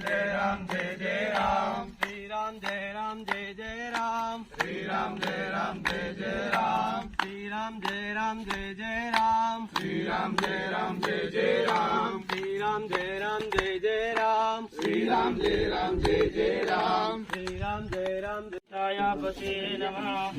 de ram de de ram Sri Ram de Ram de de Ram Sri Ram de Ram de de Ram Sri Ram de Ram de de Ram Sri Ram de Ram de de Ram Sri Ram de Ram de de Ram Sri Ram de Ram de de Ram Sri Ram de Ram de Taya Pasi Namaha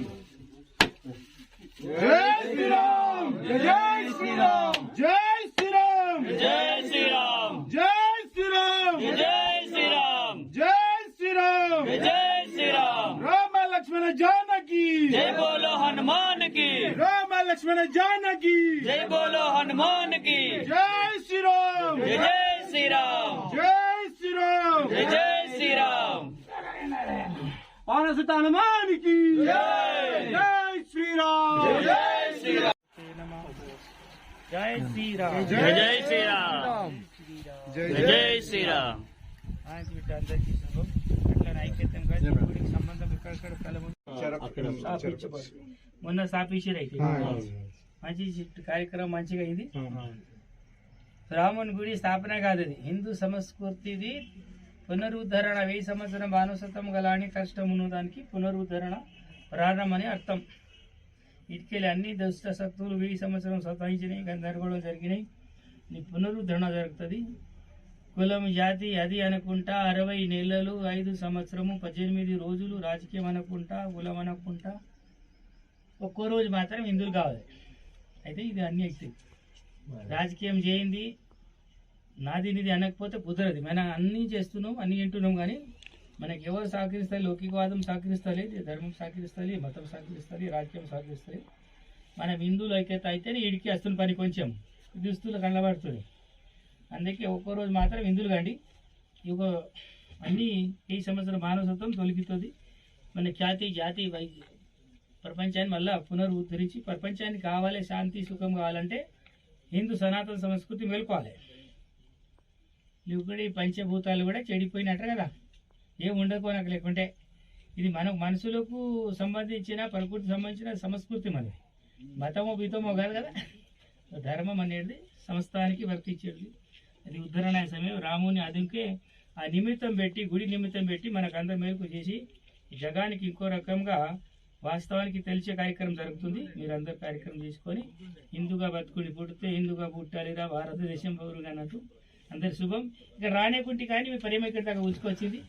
లక్ష్మణ జానకి జై బోలో హనుమాన్కి రామ లక్ష్మణ జానకి జై బోలో హనుమాన్కి జై శ్రీరామ్! జై శ్రీరామ్! జై శ్రీరామ్! జై శ్రీరామ్! వానసుత హనుమానికి! జై! శ్రీరామ్! జై శ్రీరామ్! జై శ్రీరామ్! జై శ్రీరామ్! జై శ్రీరామ్ జై శ్రీరామ్ మొన్న స్థాపించారు అయితే. మంచి కార్యక్రమం మంచిగా అయింది. రాముని గుడి స్థాపన కాదు అది. హిందూ సంస్కృతిది పునరుద్ధరణ వెయ్యి సంవత్సరం భానుసత్వం గలాని కష్టమును దానికి పునరుద్ధరణ ప్రారంభమని అర్థం. ఇటుకెళ్ళి అన్ని దుష్ట శక్తులు వెయ్యి సంవత్సరం సతాయించినాయి గందరగోళం జరిగినాయి నీ పునరుద్ధరణ జరుగుతుంది. కులం జాతి అది అనుకుంటా అరవై నెలలు ఐదు సంవత్సరము పద్దెనిమిది రోజులు రాజకీయం అనుకుంటా కులం అనుకుంటా. ఒక్కో రోజు మాత్రం హిందువులు కావాలి. అయితే ఇది అన్ని అవుతాయి రాజకీయం చేయింది. నాది నిది అనకపోతే కుదరదు. మనం అన్నీ చేస్తున్నాం అన్నీ వింటున్నాం కానీ మనకి ఎవరు సహకరిస్తారు? లౌకికవాదం సహకరిస్తలే ధర్మం సహకరిస్తుంది మతం సహకరిస్తుంది రాజకీయం సహకరిస్తుంది మనం హిందువులు ఐక్యత అయితేనే ఇడికి వస్తున్న పని కొంచెం. దుస్తులు కనబడుతుంది అందుకే ఒక్కో రోజు మాత్రం హిందువులు కండి. ఇక అన్నీ ఈ సంవత్సరం మానవసత్వం తొలగితుంది. మన ఖ్యాతి జాతి వై ప్రపంచాన్ని మళ్ళా పునరుద్ధరించి ప్రపంచానికి కావాలి శాంతి సుఖం కావాలంటే హిందూ సనాతన సంస్కృతి మేల్కోవాలి. ఇప్పుడు పంచభూతాలు కూడా చెడిపోయినట్టు కదా. ఏం ఉండకపోనక లేకుంటే ఇది మన మనుషులకు సంబంధించిన ప్రకృతి సంబంధించిన సంస్కృతి మనది. మతమో బీతమో కాదు కదా. ధర్మం అనేది సంస్థానికి వర్తించేది. అది ఉద్ధరణ సమయం. రాముని అదుకే ఆ నిమిత్తం పెట్టి గుడి నిమిత్తం పెట్టి మనకు అందరి మేరకు చేసి జగానికి ఇంకో రకంగా వాస్తవానికి తెలిసే కార్యక్రమం జరుగుతుంది. మీరు అందరు కార్యక్రమం చేసుకొని హిందూగా బతుకుని పుడితే హిందూగా పుట్టాలిరా భారతదేశం పౌరుగా అన్నట్టు అందరి శుభం. ఇక రానేకుంటి కానీ మీ ప్రేమ ఇక్కడ దాకా ఉంచుకొచ్చింది